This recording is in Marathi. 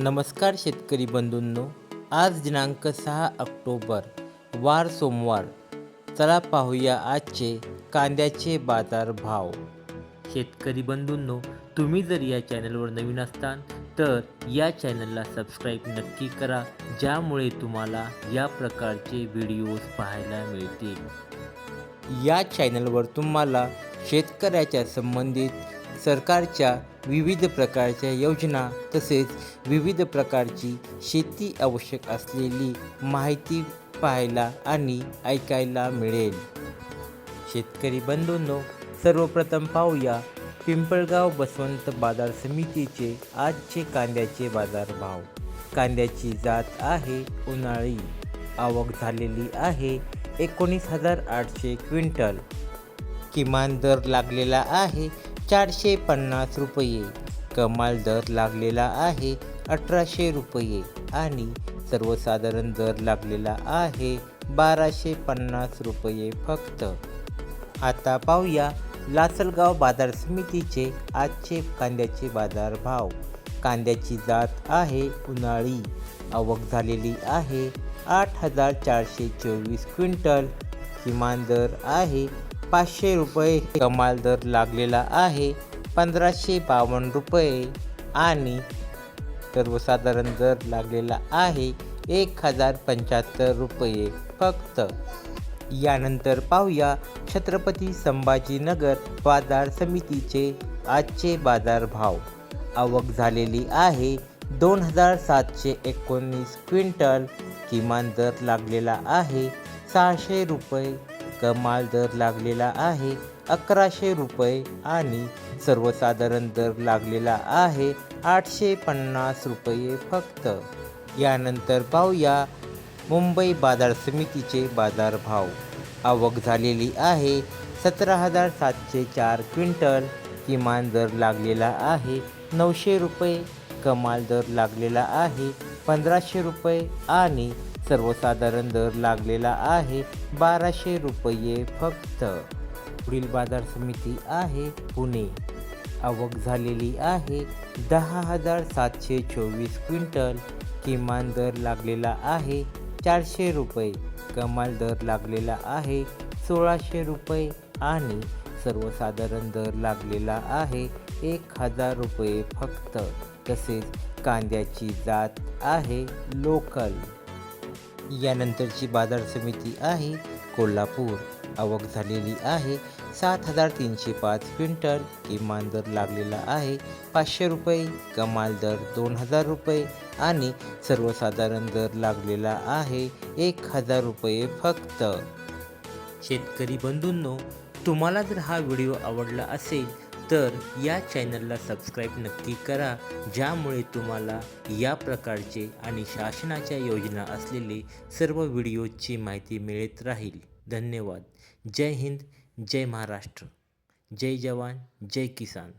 नमस्कार शेतकरी बंधूंनो आज दिनांक सहा ऑक्टोबर वार सोमवार. चला पाहूया आजचे कांद्याचे बाजार भाव. शेतकरी बंधूंनो तुम्ही जर या चॅनलवर नवीन असताल तर या चॅनलला सबस्क्राईब नक्की करा ज्यामुळे तुम्हाला या प्रकारचे व्हिडिओज पाहायला मिळतील. या चॅनलवर तुम्हाला शेतकऱ्याच्या संबंधित सरकारच्या विविध प्रकारच्या योजना तसेच विविध प्रकारची शेती आवश्यक असलेली माहिती पाहायला आणि ऐकायला मिळेल. शेतकरी बंधूंनो सर्वप्रथम पाहूया पिंपळगाव बसवंत बाजार समितीचे आजचे कांद्याचे बाजारभाव. कांद्याची जात आहे उन्हाळी. आवक झालेली आहे एकोणीस हजार आठशे क्विंटल. किमान दर लागलेला आहे चारशे पन्नास रुपये. कमाल दर लागलेला आहे अठराशे रुपये. आणि सर्वसाधारण दर लागलेला आहे बाराशे पन्नास रुपये फक्त. आता पाहूया लासलगाव बाजार समितीचे आजचे कांद्याचे बाजार भाव. कांद्याची जात आहे उन्हाळी. आवक झालेली आहे आठ हजार चारशे चोवीस क्विंटल. किमान दर आहे पाचशे रुपये कमाल दर लागलेला आहे. पंधराशे बावन्न रुपये. आणि सर्वसाधारण दर लागलेला आहे एक हजार पंच्याहत्तर रुपये फक्त. यानंतर पाहूया छत्रपती संभाजीनगर बाजार समितीचे आजचे बाजार भाव आवक झालेली आहे दोन हजार सातशे एकोणीस क्विंटल. किमान दर लागलेला आहे सहाशे रुपये. कमाल दर लागलेला आहे. अकराशे रुपये आणि सर्वसाधारण दर लागलेला आहे. आठशे पन्नास रुपये फक्त. यानंतर पाहूया मुंबई बाजार समितीचे बाजारभाव. आवक झालेली आहे. सतरा हजार सातशे चार क्विंटल किमान दर लागलेला आहे. नऊशे रुपये कमाल दर लागलेला आहे. पंधराशे रुपये आणि सर्वसाधारण दर लागलेला आहे बाराशे रुपये फक्त. पुढील बाजार समिती आहे पुणे. आवक झालेली आहे दहा हजार सातशे चोवीस क्विंटल. किमान दर लागलेला आहे चारशे रुपये. कमाल दर लागलेला आहे सोळाशे रुपये आणि सर्वसाधारण दर लागलेला आहे एक हजार रुपये फक्त. तसेच कांद्याची जात आहे लोकल. यानंतरची बाजार समिती आहे. कोल्हापूर. आवक झालेली आहे. सात हजार तीनशे पाच क्विंटल किमान दर लागलेला आहे. पाचशे रुपये. कमाल दर दोन हजार रुपये आणि सर्वसाधारण दर लागलेला आहे. एक हजार रुपये फक्त. शेतकरी बंधूंनो तुम्हाला जर हा व्हिडिओ आवडला असेल तर या चॅनलला सबस्क्राईब नक्की करा ज्यामुळे तुम्हाला या प्रकारचे आणि शासनाच्या योजना असलेले सर्व व्हिडिओची माहिती मिळत राहील. धन्यवाद. जय हिंद. जय महाराष्ट्र. जय जवान. जय किसान.